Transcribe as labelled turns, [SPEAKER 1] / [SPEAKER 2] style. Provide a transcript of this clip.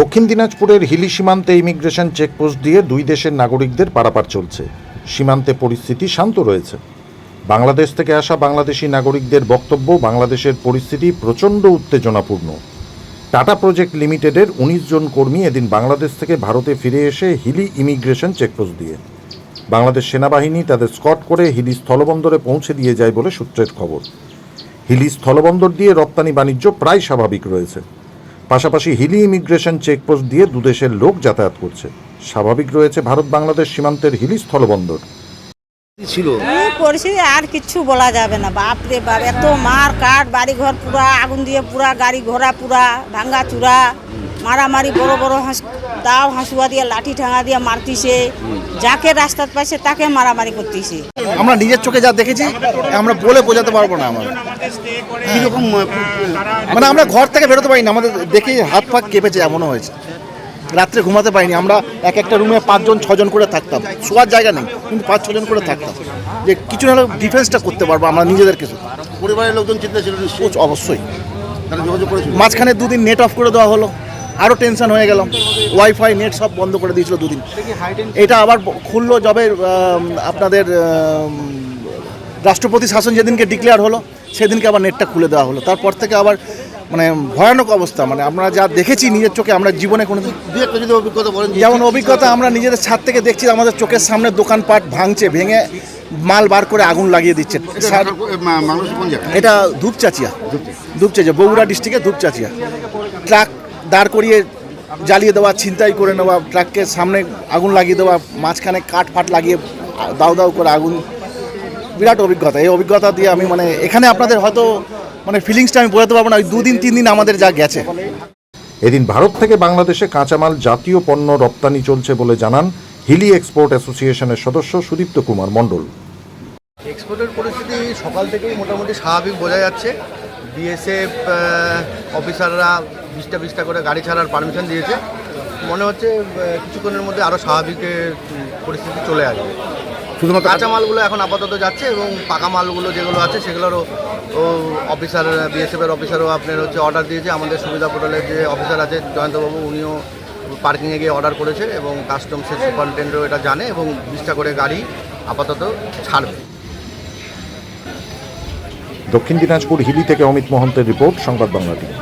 [SPEAKER 1] দক্ষিণ দিনাজপুরের হিলি সীমান্তে ইমিগ্রেশন চেকপোস্ট দিয়ে দুই দেশের নাগরিকদের পারাপার চলছে। সীমান্তে পরিস্থিতি শান্ত রয়েছে। বাংলাদেশ থেকে আসা বাংলাদেশি নাগরিকদের বক্তব্য, বাংলাদেশের পরিস্থিতি প্রচণ্ড উত্তেজনাপূর্ণ। টাটা প্রজেক্ট লিমিটেডের উনিশ জন কর্মী এদিন বাংলাদেশ থেকে ভারতে ফিরে এসে হিলি ইমিগ্রেশন চেকপোস্ট দিয়ে। বাংলাদেশ সেনাবাহিনী তাদের স্কট করে হিলি স্থলবন্দরে পৌঁছে দিয়ে যায় বলে সূত্রের খবর। হিলি স্থলবন্দর দিয়ে রপ্তানি বাণিজ্য প্রায় স্বাভাবিক রয়েছে। পাশাপাশি হিলি ইমিগ্রেশন চেকপোস্ট দিয়ে দুদেশের লোক যাতায়াত করছে। স্বাভাবিক রয়েছে ভারত বাংলাদেশ সীমান্তের হিলি স্থলবন্দর।
[SPEAKER 2] ছিল।
[SPEAKER 3] পরিস্থিতি আর কিছু বলা যাবে না। বাপ রে বাপ এত মার কাঠ বাড়ি ঘর পুরা আগুন দিয়ে পুরা গাড়ি ঘোড়া পুরা ভাঙ্গা চূড়া। মারামারি বড় বড় হাঁস দাও হাঁসুয়া দিয়ে লাঠি ঠাঙা দিয়ে মারতিছে। যাকে রাস্তাত পাইছে তাকে মারামারি করতেছে।
[SPEAKER 2] আমরা নিজের চোখে যা দেখেছি আমরা বলে বোঝাতে পারব না আমরা।
[SPEAKER 4] কীরকম
[SPEAKER 2] মানে আমরা ঘর থেকে বেরোতে পারিনি আমাদের দেখে হাত পাক কেঁপেছে এমনও হয়েছে। রাত্রে ঘুমাতে পারিনি আমরা এক একটা রুমে পাঁচজন ছজন করে থাকতাম। শোয়ার জায়গা নেই কিন্তু পাঁচ ছজন করে থাকতাম। যে কিছু না ডিফেন্সটা করতে পারব আমরা নিজেদেরকে শুধু।
[SPEAKER 4] পরিবারের লোকজন চিন্তা ছিল
[SPEAKER 2] অবশ্যই। মাঝখানে দুদিন নেট অফ করে দেওয়া হলো। আরও টেনশন হয়ে গেলাম। ওয়াইফাই নেট সব বন্ধ করে দিয়েছিল দুদিন। এটা আবার খুললো যবে আপনাদের রাষ্ট্রপতি শাসন যেদিনকে ডিক্লেয়ার হলো সেদিনকে আবার নেটটা খুলে দেওয়া হলো। তারপর থেকে আবার মানে ভয়ানক অবস্থা। মানে আমরা যা দেখেছি নিজের চোখে আমরা জীবনে কোনো
[SPEAKER 4] যদি অভিজ্ঞতা বলেন
[SPEAKER 2] যেমন অভিজ্ঞতা আমরা নিজেদের ছাদ থেকে দেখছি আমাদের চোখের সামনে দোকানপাট ভাঙছে ভেঙে মাল বার করে আগুন লাগিয়ে দিচ্ছে।
[SPEAKER 4] এটা
[SPEAKER 2] ধূপচাচিয়া। ধূপচাচিয়া। বগুড়া ডিস্ট্রিক্টে ধূপচাচিয়া। ট্রাক করিয়ে জ্বালিয়ে দেওয়া ছিনতাই করে নেওয়া ট্রাককে সামনে আগুন লাগিয়ে দেওয়া মাঝখানে কাঠ ফাট লাগিয়ে দাউ দাউ করে আগুন বিরাট অভিজ্ঞতা। এই অভিজ্ঞতা দিয়ে আমি মানে এখানে আপনাদের হয়তো মানে ফিলিংসটা আমি বোঝাতে পারব না ওই দুদিন তিন দিন আমাদের যা গেছে।
[SPEAKER 1] এদিন ভারত থেকে বাংলাদেশে কাঁচামাল জাতীয় পণ্য রপ্তানি চলছে বলে জানান হিলি এক্সপোর্ট অ্যাসোসিয়েশনের সদস্য সুদীপ্ত কুমার মণ্ডল।
[SPEAKER 5] এক্সপোর্টের পরিস্থিতি সকাল থেকেই মোটামুটি স্বাভাবিক বোঝা যাচ্ছে। বিএসএফ অফিসাররা বিশটা বিশটা করে গাড়ি ছাড়ার পারমিশন দিয়েছে। মনে হচ্ছে কিছুক্ষণের মধ্যে আরও স্বাভাবিকের পরিস্থিতি চলে আসবে।
[SPEAKER 2] শুধুমাত্র
[SPEAKER 5] কাঁচা মালগুলো এখন আপাতত যাচ্ছে এবং পাকা মালগুলো যেগুলো আছে সেগুলোরও ও অফিসার বিএসএফের অফিসারও আপনার হচ্ছে অর্ডার দিয়েছে। আমাদের সুবিধা পোর্টালের যে অফিসার আছে জয়ন্তবাবু উনিও পার্কিংয়ে গিয়ে অর্ডার করেছে এবং কাস্টমসের সুপারিনটেন্ডেন্টও এটা জানে এবং বিশটা করে গাড়ি আপাতত ছাড়বে।
[SPEAKER 1] দক্ষিণ দিনাজপুর হিলি থেকে অমিত মহন্তের রিপোর্ট সংবাদ বাংলা টিভি।